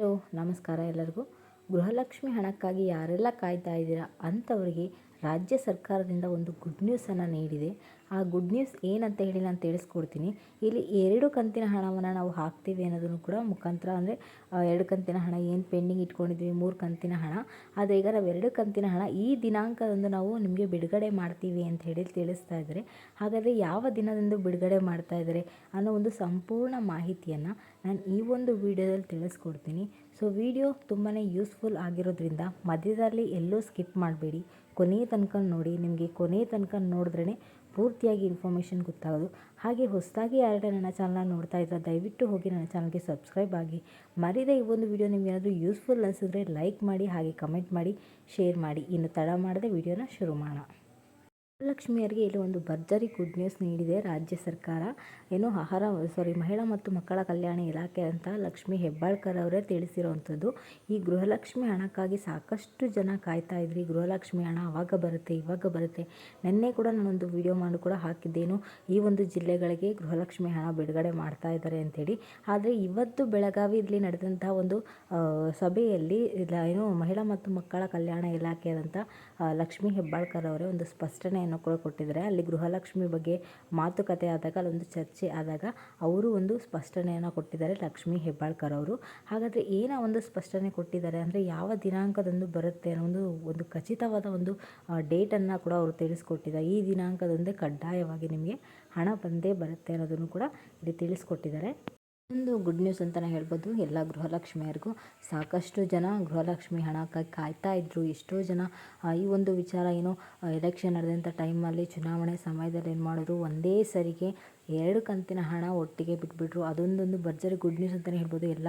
Hello ನಮಸ್ಕಾರ ಎಲ್ಲರಿಗೂ. ಗೃಹಲಕ್ಷ್ಮಿ ಹಣಕ್ಕಾಗಿ ಯಾರೆಲ್ಲ ಕಾಯ್ತಾ ಇದ್ದೀರಾ ಅಂಥವರಿಗೆ ರಾಜ್ಯ ಸರ್ಕಾರದಿಂದ ಒಂದು ಗುಡ್ ನ್ಯೂಸನ್ನು ನೀಡಿದೆ. ಆ ಗುಡ್ ನ್ಯೂಸ್ ಏನಂತ ಹೇಳಿ ನಾನು ತಿಳಿಸ್ಕೊಡ್ತೀನಿ. ಇಲ್ಲಿ ಎರಡು ಕಂತಿನ ಹಣವನ್ನು ನಾವು ಹಾಕ್ತೀವಿ ಅನ್ನೋದನ್ನು ಕೂಡ ಮುಖಾಂತರ ಅಂದರೆ ಎರಡು ಕಂತಿನ ಹಣ ಏನು ಪೆಂಡಿಂಗ್ ಇಟ್ಕೊಂಡಿದ್ವಿ, ಮೂರು ಕಂತಿನ ಹಣ. ಆದರೆ ಈಗ ನಾವು ಎರಡು ಕಂತಿನ ಹಣ ಈ ದಿನಾಂಕದಂದು ನಾವು ನಿಮಗೆ ಬಿಡುಗಡೆ ಮಾಡ್ತೀವಿ ಅಂತ ಹೇಳಿ ತಿಳಿಸ್ತಾ ಇದ್ದಾರೆ. ಹಾಗಾದರೆ ಯಾವ ದಿನದಂದು ಬಿಡುಗಡೆ ಮಾಡ್ತಾ ಇದ್ದಾರೆ ಅನ್ನೋ ಒಂದು ಸಂಪೂರ್ಣ ಮಾಹಿತಿಯನ್ನು ನಾನು ಈ ಒಂದು ವಿಡಿಯೋದಲ್ಲಿ ತಿಳಿಸ್ಕೊಡ್ತೀನಿ. ಸೊ ವಿಡಿಯೋ ತುಂಬಾ ಯೂಸ್ಫುಲ್ ಆಗಿರೋದ್ರಿಂದ ಮಧ್ಯದಲ್ಲಿ ಎಲ್ಲೂ ಸ್ಕಿಪ್ ಮಾಡಬೇಡಿ. ಕೊನೆಯ ತನಕ ನೋಡಿ, ನಿಮಗೆ ಕೊನೆಯ ತನಕ ನೋಡಿದ್ರೇ ಪೂರ್ತಿಯಾಗಿ ಇನ್ಫಾರ್ಮೇಷನ್ ಗೊತ್ತಾಗೋದು. ಹಾಗೆ ಹೊಸದಾಗಿ ಯಾರ್ಯಾರು ನನ್ನ ಚಾನಲ್ನ ನೋಡ್ತಾ ಇದ್ದರೆ ದಯವಿಟ್ಟು ಹೋಗಿ ನನ್ನ ಚಾನಲ್ಗೆ ಸಬ್ಸ್ಕ್ರೈಬ್ ಆಗಿ. ಮರಿದೇ ಈ ಒಂದು ವಿಡಿಯೋ ನಿಮ್ಗೆ ಏನಾದರೂ ಯೂಸ್ಫುಲ್ ಅನಿಸಿದ್ರೆ ಲೈಕ್ ಮಾಡಿ, ಹಾಗೆ ಕಮೆಂಟ್ ಮಾಡಿ ಶೇರ್ ಮಾಡಿ. ಇನ್ನು ತಡ ಮಾಡದೆ ವಿಡಿಯೋನ ಶುರು ಮಾಡೋಣ. ಲಕ್ಷ್ಮಿಯರಿಗೆ ಇಲ್ಲಿ ಒಂದು ಭರ್ಜರಿ ಗುಡ್ ನ್ಯೂಸ್ ನೀಡಿದೆ. ರಾಜ್ಯ ಸರ್ಕಾರ ಏನು ಆಹಾರ ಸಾರಿ ಮಹಿಳಾ ಮತ್ತು ಮಕ್ಕಳ ಕಲ್ಯಾಣ ಇಲಾಖೆ ಅಂತ ಲಕ್ಷ್ಮಿ ಹೆಬ್ಬಾಳ್ಕರ್ ಅವರೇ ತಿಳಿಸಿರುವಂಥದ್ದು. ಈ ಗೃಹಲಕ್ಷ್ಮಿ ಹಣಕ್ಕಾಗಿ ಸಾಕಷ್ಟು ಜನ ಕಾಯ್ತಾ ಇದ್ರಿ. ಗೃಹಲಕ್ಷ್ಮಿ ಹಣ ಆವಾಗ ಬರುತ್ತೆ, ಇವಾಗ ಬರುತ್ತೆ. ನಿನ್ನೆ ಕೂಡ ನಾನೊಂದು ವಿಡಿಯೋ ಮಾಡಿ ಕೂಡ ಹಾಕಿದ್ದೇನು. ಈ ಒಂದು ಜಿಲ್ಲೆಗಳಿಗೆ ಗೃಹಲಕ್ಷ್ಮಿ ಹಣ ಬಿಡುಗಡೆ ಮಾಡ್ತಾ ಇದ್ದಾರೆ ಅಂತೇಳಿ. ಆದರೆ ಇವತ್ತು ಬೆಳಗಾವಿಯಲ್ಲಿ ನಡೆದಂಥ ಒಂದು ಸಭೆಯಲ್ಲಿ ಏನು ಮಹಿಳಾ ಮತ್ತು ಮಕ್ಕಳ ಕಲ್ಯಾಣ ಇಲಾಖೆ ಇಲಾಖೆಯಾದಂಥ ಲಕ್ಷ್ಮಿ ಹೆಬ್ಬಾಳ್ಕರ್ ಅವರೇ ಒಂದು ಸ್ಪಷ್ಟನೆ ಕೂಡ ಕೊಟ್ಟಿದ್ದಾರೆ. ಅಲ್ಲಿ ಗೃಹಲಕ್ಷ್ಮಿ ಬಗ್ಗೆ ಮಾತುಕತೆ ಆದಾಗ, ಅಲ್ಲೊಂದು ಚರ್ಚೆ ಆದಾಗ ಅವರು ಒಂದು ಸ್ಪಷ್ಟನೆಯನ್ನು ಕೊಟ್ಟಿದ್ದಾರೆ ಲಕ್ಷ್ಮಿ ಹೆಬ್ಬಾಳ್ಕರ್ ಅವರು. ಹಾಗಾದರೆ ಏನ ಒಂದು ಸ್ಪಷ್ಟನೆ ಕೊಟ್ಟಿದ್ದಾರೆ ಅಂದರೆ ಯಾವ ದಿನಾಂಕದಂದು ಬರುತ್ತೆ ಅನ್ನೋ ಒಂದು ಒಂದು ಖಚಿತವಾದ ಒಂದು ಡೇಟನ್ನು ಕೂಡ ಅವರು ತಿಳಿಸ್ಕೊಟ್ಟಿದ್ದಾರೆ. ಈ ದಿನಾಂಕದಂದೇ ಕಡ್ಡಾಯವಾಗಿ ನಿಮಗೆ ಹಣ ಬಂದೇ ಬರುತ್ತೆ ಅನ್ನೋದನ್ನು ಕೂಡ ಇಲ್ಲಿ ತಿಳಿಸ್ಕೊಟ್ಟಿದ್ದಾರೆ. ಒಂದು ಗುಡ್ ನ್ಯೂಸ್ ಅಂತಲೇ ಹೇಳ್ಬೋದು. ಎಲ್ಲ ಗೃಹಲಕ್ಷ್ಮಿಯರಿಗೂ ಸಾಕಷ್ಟು ಜನ ಗೃಹಲಕ್ಷ್ಮಿ ಹಣ ಕಾಯ್ತಾ ಇದ್ದರು ಎಷ್ಟೋ ಜನ ಈ ಒಂದು ವಿಚಾರ ಏನು ಎಲೆಕ್ಷನ್ ನಡೆದಂಥ ಟೈಮಲ್ಲಿ ಚುನಾವಣೆ ಸಮಯದಲ್ಲಿ ಏನು ಮಾಡಿದ್ರು? ಒಂದೇ ಸರಿಗೆ ಎರಡು ಕಂತಿನ ಹಣ ಒಟ್ಟಿಗೆ ಬಿಟ್ಬಿಟ್ರು. ಅದೊಂದೊಂದು ಭರ್ಜರಿ ಗುಡ್ ನ್ಯೂಸ್ ಅಂತಲೇ ಹೇಳ್ಬೋದು. ಎಲ್ಲ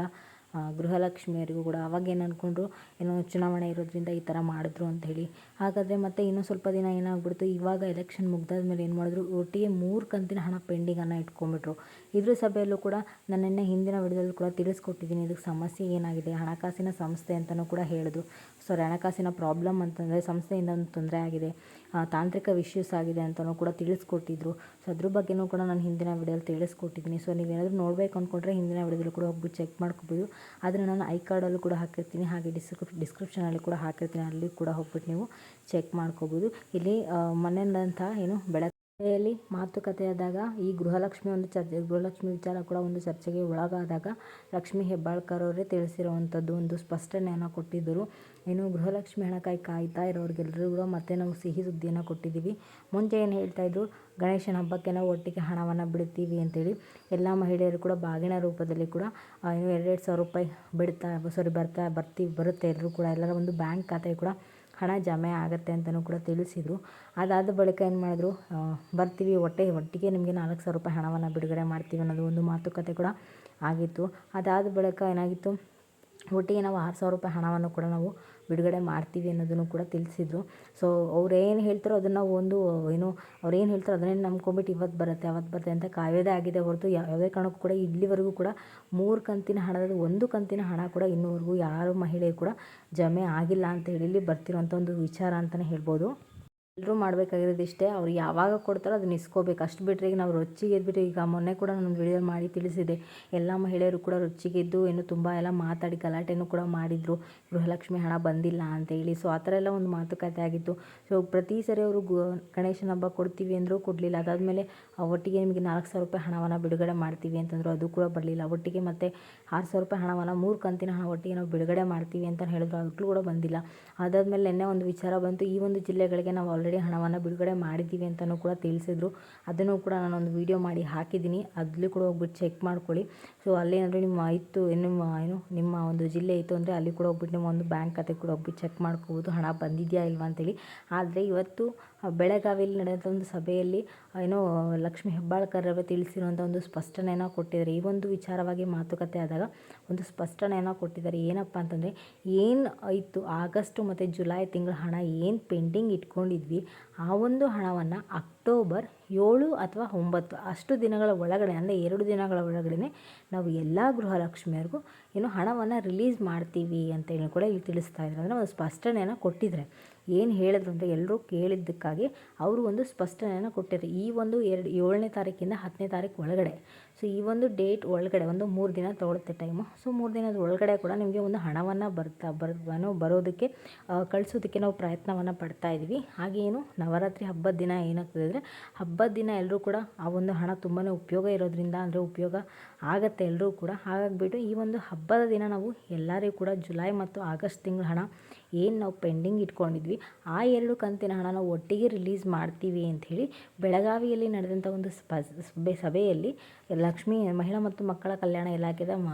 ಗೃಹಲಕ್ಷ್ಮಿಯರಿಗೂ ಕೂಡ ಅವಾಗೇನು ಅಂದ್ಕೊಂಡ್ರು ಏನೋ ಚುನಾವಣೆ ಇರೋದ್ರಿಂದ ಈ ಥರ ಮಾಡಿದ್ರು ಅಂತ ಹೇಳಿ ಹಾಗಾದರೆ ಮತ್ತೆ ಇನ್ನೂ ಸ್ವಲ್ಪ ದಿನ ಏನಾಗ್ಬಿಡ್ತು? ಇವಾಗ ಎಲೆಕ್ಷನ್ ಮುಗ್ದಾದ ಮೇಲೆ ಏನು ಮಾಡಿದ್ರು? ಒಟ್ಟಿಗೆ ಮೂರು ಕಂತಿನ ಹಣ ಪೆಂಡಿಂಗನ್ನು ಇಟ್ಕೊಂಡ್ಬಿಟ್ರು. ಇದ್ರ ಸಭೆಯಲ್ಲೂ ಕೂಡ ನನ್ನನ್ನು ಹಿಂದಿನ ವಿಡಿಯೋದಲ್ಲಿ ಕೂಡ ತಿಳಿಸ್ಕೊಟ್ಟಿದ್ದೀನಿ. ಇದಕ್ಕೆ ಸಮಸ್ಯೆ ಏನಾಗಿದೆ? ಹಣಕಾಸಿನ ಸಂಸ್ಥೆ ಅಂತಲೂ ಕೂಡ ಹೇಳಿದ್ರು ಸಾರಿ ಹಣಕಾಸಿನ ಪ್ರಾಬ್ಲಮ್ ಅಂತಂದರೆ, ಸಂಸ್ಥೆಯಿಂದ ಒಂದು ತೊಂದರೆ ಆಗಿದೆ. ತಾಂತ್ರಿಕ ವಿಷ್ಯೂಸ್ ಆಗಿದೆ ಅಂತಲೂ ಕೂಡ ತಿಳಿಸ್ಕೊಟ್ಟಿದ್ರು. ಸೊ ಅದ್ರ ಬಗ್ಗೆಯೂ ಕೂಡ ನಾನು ಹಿಂದಿನ ವಿಡಿಯೋದಲ್ಲಿ ತಿಳಿಸ್ಕೊಟ್ಟಿದ್ದೀನಿ. ಸೊ ನೀವೇನಾದರೂ ನೋಡಬೇಕು ಅಂದ್ಕೊಂಡ್ರೆ ಹಿಂದಿನ ವಿಡಿಯೋದಲ್ಲಿ ಕೂಡ ಹೋಗ್ಬಿಟ್ಟು ಚೆಕ್ ಮಾಡ್ಕೋಬೋದು. ಆದರೆ ನಾನು ಐ ಕಾರ್ಡಲ್ಲೂ ಕೂಡ ಹಾಕಿರ್ತೀನಿ. ಹಾಗೆ ಡಿಸ್ಕ್ರಿಪ್ ಡಿಸ್ಕ್ರಿಪ್ಷನಲ್ಲಿ ಕೂಡ ಹಾಕಿರ್ತೀನಿ. ಅಲ್ಲಿ ಕೂಡ ಹೋಗ್ಬಿಟ್ಟು ನೀವು ಚೆಕ್ ಮಾಡ್ಕೋಬೋದು. ಇಲ್ಲಿ ಮೊನ್ನೆದಂಥ ಏನು ಬೆಳಕೆಯಲ್ಲಿ ಮಾತುಕತೆ ಆದಾಗ, ಈ ಗೃಹಲಕ್ಷ್ಮಿ ಒಂದು ಚರ್ಚೆ, ಗೃಹಲಕ್ಷ್ಮಿ ವಿಚಾರ ಕೂಡ ಒಂದು ಚರ್ಚೆಗೆ ಒಳಗಾದಾಗ ಲಕ್ಷ್ಮಿ ಹೆಬ್ಬಾಳ್ಕರ್ ಅವರೇ ತಿಳಿಸಿರುವಂಥದ್ದು ಒಂದು ಸ್ಪಷ್ಟನೆಯನ್ನು ಕೊಟ್ಟಿದ್ದರು. ಏನು ಗೃಹಲಕ್ಷ್ಮಿ ಹಣಕಾಯಿ ಕಾಯ್ತಾ ಇರೋರಿಗೆಲ್ಲರೂ ಕೂಡ ಮತ್ತೆ ನಾವು ಸಿಹಿ ಸುದ್ದಿಯನ್ನು ಕೊಟ್ಟಿದ್ದೀವಿ. ಮುಂಚೆ ಏನು ಹೇಳ್ತಾಯಿದ್ರು ಗಣೇಶನ ಹಬ್ಬಕ್ಕೆ ನಾವು ಒಟ್ಟಿಗೆ ಹಣವನ್ನು ಬಿಡ್ತೀವಿ ಅಂತೇಳಿ. ಎಲ್ಲ ಮಹಿಳೆಯರು ಕೂಡ ಬಾಗಿನ ರೂಪದಲ್ಲಿ ಕೂಡ ಏನು ಎರಡೆರಡು ಸಾವಿರ ರೂಪಾಯಿ ಬಿಡ್ತಾ ಸಾರಿ ಬರ್ತಾ ಬರ್ತೀವಿ ಬರುತ್ತೆ ಎಲ್ಲರೂ ಕೂಡ. ಎಲ್ಲರ ಒಂದು ಬ್ಯಾಂಕ್ ಖಾತೆ ಕೂಡ ಹಣ ಜಮೆ ಆಗುತ್ತೆ ಅಂತಲೂ ಕೂಡ ತಿಳಿಸಿದರು. ಅದಾದ ಬಳಿಕ ಏನು ಮಾಡಿದ್ರು? ಬರ್ತೀವಿ, ಒಟ್ಟೆ, ಒಟ್ಟಿಗೆ ನಿಮಗೆ ನಾಲ್ಕು ಸಾವಿರ ರೂಪಾಯಿ ಹಣವನ್ನು ಬಿಡುಗಡೆ ಮಾಡ್ತೀವಿ ಅನ್ನೋದು ಒಂದು ಮಾತುಕತೆ ಕೂಡ ಆಗಿತ್ತು. ಅದಾದ ಬಳಿಕ ಏನಾಗಿತ್ತು? ಒಟ್ಟಿಗೆ ನಾವು ಆರು ಸಾವಿರ ರೂಪಾಯಿ ಹಣವನ್ನು ಕೂಡ ನಾವು ಬಿಡುಗಡೆ ಮಾಡ್ತೀವಿ ಅನ್ನೋದನ್ನು ಕೂಡ ತಿಳಿಸಿದ್ರು. ಸೊ ಅವ್ರು ಏನು ಹೇಳ್ತಾರೋ ಅದನ್ನು ಒಂದು, ಏನು, ಅವ್ರು ಏನು ಹೇಳ್ತಾರೋ ಅದನ್ನೇ ನಂಬ್ಕೊಂಬಿಟ್ಟು ಇವತ್ತು ಬರುತ್ತೆ, ಅವತ್ತು ಬರುತ್ತೆ ಅಂತ ಕಾಯೋದೇ ಆಗಿದೆ ಹೊರತು. ಯಾವುದೇ ಕಾರಣಕ್ಕೂ ಕೂಡ ಇಲ್ಲಿವರೆಗೂ ಕೂಡ ಮೂರು ಕಂತಿನ ಹಣದ ಒಂದು ಕಂತಿನ ಹಣ ಕೂಡ ಇನ್ನೂವರೆಗೂ ಯಾರು ಮಹಿಳೆ ಕೂಡ ಜಮೆ ಆಗಿಲ್ಲ ಅಂತ ಹೇಳಿ ಇಲ್ಲಿ ಬರ್ತಿರೋಂಥ ಒಂದು ವಿಚಾರ ಅಂತಲೇ ಹೇಳ್ಬೋದು. ಎಲ್ಲರೂ ಮಾಡಬೇಕಾಗಿರೋದು ಇಷ್ಟೇ. ಅವ್ರು ಯಾವಾಗ ಕೊಡ್ತಾರೋ ಅದನ್ನ ಇಸ್ಕೋಬೇಕು. ಅಷ್ಟು ಬಿಟ್ಟರೆ ಈಗ ನಾವು ರೊಚ್ಚಿಗೆ ಎದ್ಬಿಟ್ಟು ಈಗ ಮೊನ್ನೆ ಕೂಡ ನಾನು ವಿಡಿಯೋ ಮಾಡಿ ತಿಳಿಸಿದೆ. ಎಲ್ಲ ಮಹಿಳೆಯರು ಕೂಡ ರೊಚ್ಚಿಗೆದ್ದು ಏನು ತುಂಬ ಎಲ್ಲ ಮಾತಾಡಿ ಗಲಾಟೆನೂ ಕೂಡ ಮಾಡಿದರು. ಗೃಹಲಕ್ಷ್ಮಿ ಹಣ ಬಂದಿಲ್ಲ ಅಂತೇಳಿ ಸೊ ಆ ಥರ ಎಲ್ಲ ಒಂದು ಮಾತುಕತೆ ಆಗಿತ್ತು. ಸೊ ಪ್ರತಿ ಸರಿ ಅವರು ಗಣೇಶನ ಹಬ್ಬ ಕೊಡ್ತೀವಿ ಅಂದರೂ ಕೊಡಲಿಲ್ಲ. ಅದಾದಮೇಲೆ ಒಟ್ಟಿಗೆ ನಿಮಗೆ ನಾಲ್ಕು ಸಾವಿರ ರೂಪಾಯಿ ಹಣವನ್ನು ಬಿಡುಗಡೆ ಮಾಡ್ತೀವಿ ಅಂತಂದರು. ಅದು ಕೂಡ ಬರಲಿಲ್ಲ. ಒಟ್ಟಿಗೆ ಮತ್ತು ಆರು ಸಾವಿರ ರೂಪಾಯಿ ಹಣವನ್ನು, ಮೂರು ಕಂತಿನ ಹಣ ಒಟ್ಟಿಗೆ ನಾವು ಬಿಡುಗಡೆ ಮಾಡ್ತೀವಿ ಅಂತ ಹೇಳಿದ್ರು. ಅದಕ್ಕೂ ಕೂಡ ಬಂದಿಲ್ಲ. ಅದಾದಮೇಲೆ ನಿನ್ನೆ ಒಂದು ವಿಚಾರ ಬಂತು. ಈ ಒಂದು ಜಿಲ್ಲೆಗಳಿಗೆ ನಾವು ಆಲ್ರೆಡಿ ಹಣವನ್ನು ಬಿಡುಗಡೆ ಮಾಡಿದ್ದೀವಿ ಅಂತಲೂ ಕೂಡ ತಿಳಿಸಿದ್ರು. ಅದನ್ನು ಕೂಡ ನಾನೊಂದು ವೀಡಿಯೋ ಮಾಡಿ ಹಾಕಿದ್ದೀನಿ. ಅಲ್ಲಿ ಕೂಡ ಹೋಗ್ಬಿಟ್ಟು ಚೆಕ್ ಮಾಡ್ಕೊಳ್ಳಿ. ಸೊ ಅಲ್ಲೇನಾದರೂ ನಿಮ್ಮ ಇತ್ತು, ನಿಮ್ಮ ಏನು, ನಿಮ್ಮ ಒಂದು ಜಿಲ್ಲೆ ಇತ್ತು ಅಂದರೆ ಅಲ್ಲಿ ಕೂಡ ಹೋಗ್ಬಿಟ್ಟು ನಿಮ್ಮ ಒಂದು ಬ್ಯಾಂಕ್ ಖಾತೆ ಕೂಡ ಹೋಗ್ಬಿಟ್ಟು ಚೆಕ್ ಮಾಡ್ಕೋಬೋದು. ಹಣ ಬಂದಿದೆಯಾ ಇಲ್ವಾ ಅಂತೇಳಿ. ಆದರೆ ಇವತ್ತು ಬೆಳಗಾವಿಯಲ್ಲಿ ನಡೆದ ಒಂದು ಸಭೆಯಲ್ಲಿ ಏನೋ ಲಕ್ಷ್ಮೀ ಹೆಬ್ಬಾಳ್ಕರ್ ಅವರು ತಿಳಿಸಿರುವಂಥ ಒಂದು ಸ್ಪಷ್ಟನೆಯನ್ನು ಕೊಟ್ಟಿದ್ದಾರೆ. ಈ ಒಂದು ವಿಚಾರವಾಗಿ ಮಾತುಕತೆ ಆದಾಗ ಒಂದು ಸ್ಪಷ್ಟನೆಯನ್ನು ಕೊಟ್ಟಿದ್ದಾರೆ. ಏನಪ್ಪ ಅಂತಂದರೆ, ಏನು ಇತ್ತು ಆಗಸ್ಟು ಮತ್ತು ಜುಲೈ ತಿಂಗಳ ಹಣ ಏನು ಪೆಂಡಿಂಗ್ ಇಟ್ಕೊಂಡಿದ್ವಿ? ಆ ಒಂದು ಹಣವನ್ನು ಅಕ್ಟೋಬರ್ ಏಳು ಅಥವಾ ಒಂಬತ್ತು, ಅಷ್ಟು ದಿನಗಳ ಒಳಗಡೆ, ಅಂದರೆ ಎರಡು ದಿನಗಳ ಒಳಗಡೆ ನಾವು ಎಲ್ಲ ಗೃಹಲಕ್ಷ್ಮಿಯವ್ರಿಗೂ ಏನು ಹಣವನ್ನು ರಿಲೀಸ್ ಮಾಡ್ತೀವಿ ಅಂತೇಳಿ ಕೂಡ ಇಲ್ಲಿ ತಿಳಿಸ್ತಾ ಇದ್ದಾರೆ. ಅಂದರೆ ಒಂದು ಸ್ಪಷ್ಟನೆಯನ್ನು ಕೊಟ್ಟಿದ್ದಾರೆ. ಏನು ಹೇಳಿದ್ರು ಅಂದರೆ ಎಲ್ಲರೂ ಕೇಳಿದ್ದಕ್ಕಾಗಿ ಅವರು ಒಂದು ಸ್ಪಷ್ಟನೆಯನ್ನು ಕೊಟ್ಟಿದ್ದಾರೆ ಈ ಒಂದು ಎರಡು ಏಳನೇ ತಾರೀಕಿಂದ ಹತ್ತನೇ ತಾರೀಕು ಒಳಗಡೆ. ಸೊ ಈ ಒಂದು ಡೇಟ್ ಒಳಗಡೆ ಒಂದು ಮೂರು ದಿನ ತೊಗೊಳುತ್ತೆ ಟೈಮು ಸೊ ಮೂರು ದಿನದ ಒಳಗಡೆ ಕೂಡ ನಿಮಗೆ ಒಂದು ಹಣವನ್ನು ಬರ್ತಾ ಬರ್ ಬರೋದಕ್ಕೆ ಕಳಿಸೋದಕ್ಕೆ ನಾವು ಪ್ರಯತ್ನವನ್ನು ಪಡ್ತಾ ಇದ್ದೀವಿ. ಹಾಗೇನು ನವರಾತ್ರಿ ಹಬ್ಬದ ದಿನ ಏನಾಗ್ತದೆ ಅಂದರೆ, ಹಬ್ಬದ ದಿನ ಎಲ್ಲರೂ ಕೂಡ ಆ ಒಂದು ಹಣ ತುಂಬಾ ಉಪಯೋಗ ಇರೋದ್ರಿಂದ ಅಂದರೆ ಉಪಯೋಗ ಆಗುತ್ತೆ ಎಲ್ಲರೂ ಕೂಡ. ಹಾಗಾಗಿಬಿಟ್ಟು ಈ ಒಂದು ಹಬ್ಬದ ದಿನ ನಾವು ಎಲ್ಲರಿಗೂ ಕೂಡ ಜುಲೈ ಮತ್ತು ಆಗಸ್ಟ್ ತಿಂಗಳ ಹಣ ಏನು ನಾವು ಪೆಂಡಿಂಗ್ ಇಟ್ಕೊಂಡಿದ್ವಿ, ಆ ಎರಡು ಕಂತಿನ ಹಣನ ಒಟ್ಟಿಗೆ ರಿಲೀಸ್ ಮಾಡ್ತೀವಿ ಅಂಥೇಳಿ ಬೆಳಗಾವಿಯಲ್ಲಿ ನಡೆದಂಥ ಒಂದು ಸಭೆಯಲ್ಲಿ ಲಕ್ಷ್ಮೀ, ಮಹಿಳಾ ಮತ್ತು ಮಕ್ಕಳ ಕಲ್ಯಾಣ ಇಲಾಖೆದ ಮ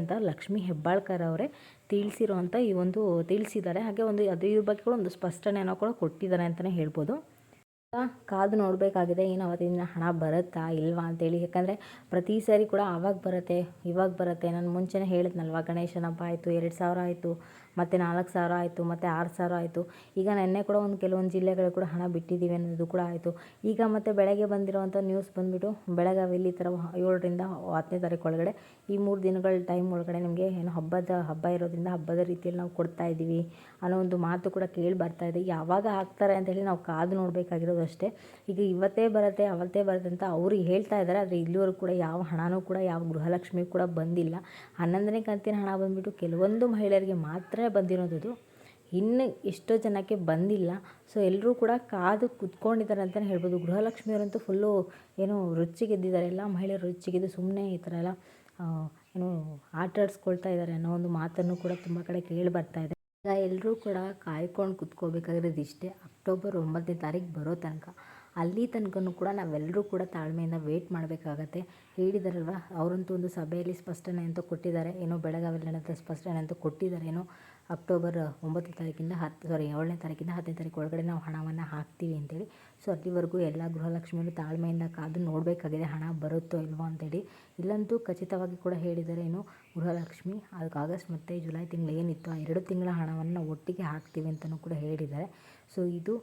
ಅಂತ ಲಕ್ಷ್ಮೀ ಹೆಬ್ಬಾಳ್ಕರ್ ಅವರೇ ತಿಳಿಸಿರುವಂಥ ಈ ಒಂದು, ತಿಳಿಸಿದ್ದಾರೆ. ಹಾಗೆ ಒಂದು ಅದ್ರ ಬಗ್ಗೆ ಕೂಡ ಒಂದು ಸ್ಪಷ್ಟನೆಯನ್ನು ಕೂಡ ಕೊಟ್ಟಿದ್ದಾರೆ ಅಂತಲೇ ಹೇಳ್ಬೋದು. ಕಾದು ನೋಡಬೇಕಾಗಿದೆ, ಏನು ಅವತ್ತಿನ ಹಣ ಬರುತ್ತಾ ಇಲ್ವಾ ಅಂತೇಳಿ ಯಾಕಂದರೆ ಪ್ರತಿ ಸಾರಿ ಕೂಡ ಆವಾಗ ಬರುತ್ತೆ, ಇವಾಗ ಬರುತ್ತೆ. ನಾನು ಮುಂಚೆನೇ ಹೇಳಿದ್ನಲ್ವ ಗಣೇಶನ ಹಬ್ಬ ಆಯಿತು, ಎರಡು ಸಾವಿರ ಆಯಿತು. ಮತ್ತು ನಾಲ್ಕು ಸಾವಿರ ಆಯಿತು, ಮತ್ತು ಆರು ಸಾವಿರ ಆಯಿತು. ಈಗ ನೆನ್ನೆ ಕೂಡ ಒಂದು ಕೆಲವೊಂದು ಜಿಲ್ಲೆಗಳು ಕೂಡ ಹಣ ಬಿಟ್ಟಿದ್ದೀವಿ ಅನ್ನೋದು ಕೂಡ ಆಯಿತು. ಈಗ ಮತ್ತು ಬೆಳಗ್ಗೆ ಬಂದಿರುವಂಥ ನ್ಯೂಸ್ ಬಂದುಬಿಟ್ಟು ಬೆಳಗಾವಿಯಲ್ಲಿ ಈ ಥರ ಏಳರಿಂದ ಹತ್ತನೇ ತಾರೀಕು ಒಳಗಡೆ ಈ ಮೂರು ದಿನಗಳ ಟೈಮ್ ಒಳಗಡೆ ನಿಮಗೆ ಏನು ಹಬ್ಬದ ಹಬ್ಬ ಇರೋದ್ರಿಂದ ಹಬ್ಬದ ರೀತಿಯಲ್ಲಿ ನಾವು ಕೊಡ್ತಾ ಇದ್ದೀವಿ ಅನ್ನೋ ಒಂದು ಮಾತು ಕೂಡ ಕೇಳಿ ಬರ್ತಾ ಇದೆ. ಯಾವಾಗ ಹಾಕ್ತಾರೆ ಅಂತೇಳಿ ನಾವು ಕಾದು ನೋಡಬೇಕಾಗಿರೋದು ಅಷ್ಟೇ. ಈಗ ಇವತ್ತೇ ಬರುತ್ತೆ, ಅವತ್ತೇ ಬರುತ್ತೆ ಅಂತ ಅವರು ಹೇಳ್ತಾ ಇದ್ದಾರೆ. ಆದರೆ ಇಲ್ಲಿವರೆಗೂ ಕೂಡ ಯಾವ ಹಣನೂ ಕೂಡ, ಯಾವ ಗೃಹಲಕ್ಷ್ಮಿ ಕೂಡ ಬಂದಿಲ್ಲ. ಹನ್ನೊಂದನೇ ಕಂತಿನ ಹಣ ಬಂದುಬಿಟ್ಟು ಕೆಲವೊಂದು ಮಹಿಳೆಯರಿಗೆ ಮಾತ್ರ ಬಂದಿರೋದು ಇನ್ನು ಎಷ್ಟೋ ಜನಕ್ಕೆ ಬಂದಿಲ್ಲ. ಸೊ ಎಲ್ಲರೂ ಕೂಡ ಕಾದು ಕುತ್ಕೊಂಡಿದ್ದಾರೆ ಅಂತಲೇ ಹೇಳ್ಬೋದು. ಗೃಹಲಕ್ಷ್ಮಿಯವರಂತೂ ಫುಲ್ಲು ಏನು ರುಚಿಗೆದ್ದಿದ್ದಾರೆ. ಎಲ್ಲ ಮಹಿಳೆಯರು ರುಚಿಗೆದ್ದು ಸುಮ್ಮನೆ ಈ ಥರ ಎಲ್ಲ ಏನು ಆಟಾಡಿಸ್ಕೊಳ್ತಾ ಇದ್ದಾರೆ ಅನ್ನೋ ಒಂದು ಮಾತನ್ನು ಕೂಡ ತುಂಬ ಕಡೆ ಕೇಳಿ ಬರ್ತಾ ಇದೆ. ಈಗ ಎಲ್ಲರೂ ಕೂಡ ಕಾಯ್ಕೊಂಡು ಕುತ್ಕೋಬೇಕಾಗಿರೋದು ಇಷ್ಟೇ. ಅಕ್ಟೋಬರ್ ಒಂಬತ್ತನೇ ತಾರೀಕು ಬರೋ ತನಕ. ಅಲ್ಲಿ ತನಕನೂ ಕೂಡ ನಾವೆಲ್ಲರೂ ಕೂಡ ತಾಳ್ಮೆಯಿಂದ ವೇಟ್ ಮಾಡಬೇಕಾಗತ್ತೆ. ಹೇಳಿದಾರಲ್ವ? ಅವರಂತೂ ಒಂದು ಸಭೆಯಲ್ಲಿ ಸ್ಪಷ್ಟನೆ ಅಂತ ಕೊಟ್ಟಿದ್ದಾರೆ. ಏನೋ ಬೆಳಗಾವಿಯಲ್ಲಿ ನಡೆದ ಸ್ಪಷ್ಟನೆ ಅಂತ ಕೊಟ್ಟಿದ್ದಾರೆ ಏನೋ ಅಕ್ಟೋಬರ್ ಒಂಬತ್ತನೇ ತಾರೀಕಿಂದ ಹತ್ತು ಸಾರಿ ಏಳನೇ ತಾರೀಕಿಂದ ಹತ್ತನೇ ತಾರೀಕು ಒಳಗಡೆ ನಾವು ಹಣವನ್ನು ಹಾಕ್ತೀವಿ ಅಂತೇಳಿ. ಸೊ ಅಲ್ಲಿವರೆಗೂ ಎಲ್ಲ ಗೃಹಲಕ್ಷ್ಮಿಯರು ತಾಳ್ಮೆಯಿಂದ ಕಾದು ನೋಡಬೇಕಾಗಿದೆ ಹಣ ಬರುತ್ತೋ ಇಲ್ವೋ ಅಂತೇಳಿ. ಇಲ್ಲಂತೂ ಖಚಿತವಾಗಿ ಕೂಡ ಹೇಳಿದ್ದಾರೆ ಏನು, ಗೃಹಲಕ್ಷ್ಮಿ ಅದಕ್ಕೆ ಆಗಸ್ಟ್ ಮತ್ತು ಜುಲೈ ತಿಂಗಳು ಏನಿತ್ತು ಆ ಎರಡು ತಿಂಗಳ ಹಣವನ್ನು ಒಟ್ಟಿಗೆ ಹಾಕ್ತೀವಿ ಅಂತಲೂ ಕೂಡ ಹೇಳಿದ್ದಾರೆ. ಸೊ ಇದು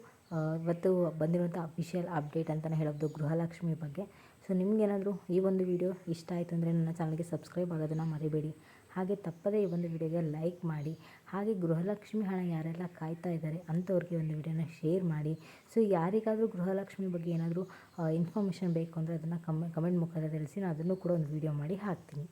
ಇವತ್ತು ಬಂದಿರುವಂಥ ಅಫಿಷಿಯಲ್ ಅಪ್ಡೇಟ್ ಅಂತಲೇ ಹೇಳೋದು ಗೃಹಲಕ್ಷ್ಮಿ ಬಗ್ಗೆ. ಸೊ ನಿಮಗೇನಾದರೂ ಈ ಒಂದು ವಿಡಿಯೋ ಇಷ್ಟ ಆಯಿತು ಅಂದರೆ ನನ್ನ ಚಾನಲ್ಗೆ ಸಬ್ಸ್ಕ್ರೈಬ್ ಆಗೋದನ್ನು ಮರಿಬೇಡಿ. ಹಾಗೆ ತಪ್ಪದೇ ಈ ಒಂದು ವಿಡಿಯೋಗೆ ಲೈಕ್ ಮಾಡಿ, ಹಾಗೆ ಗೃಹಲಕ್ಷ್ಮಿ ಹಣ ಯಾರೆಲ್ಲ ಕಾಯ್ತಾ ಇದ್ದಾರೆ ಅಂಥವ್ರಿಗೆ ಒಂದು ವಿಡಿಯೋನ ಶೇರ್ ಮಾಡಿ. ಸೊ ಯಾರಿಗಾದರೂ ಗೃಹಲಕ್ಷ್ಮಿ ಬಗ್ಗೆ ಏನಾದರೂ ಇನ್ಫಾರ್ಮೇಷನ್ ಬೇಕು ಅಂದರೆ ಅದನ್ನು ಕಮೆ ಕಮೆಂಟ್ ಮುಖಾಂತರ ತಿಳಿಸಿ, ನಾನು ಅದನ್ನು ಕೂಡ ಒಂದು ವಿಡಿಯೋ ಮಾಡಿ ಹಾಕ್ತೀನಿ.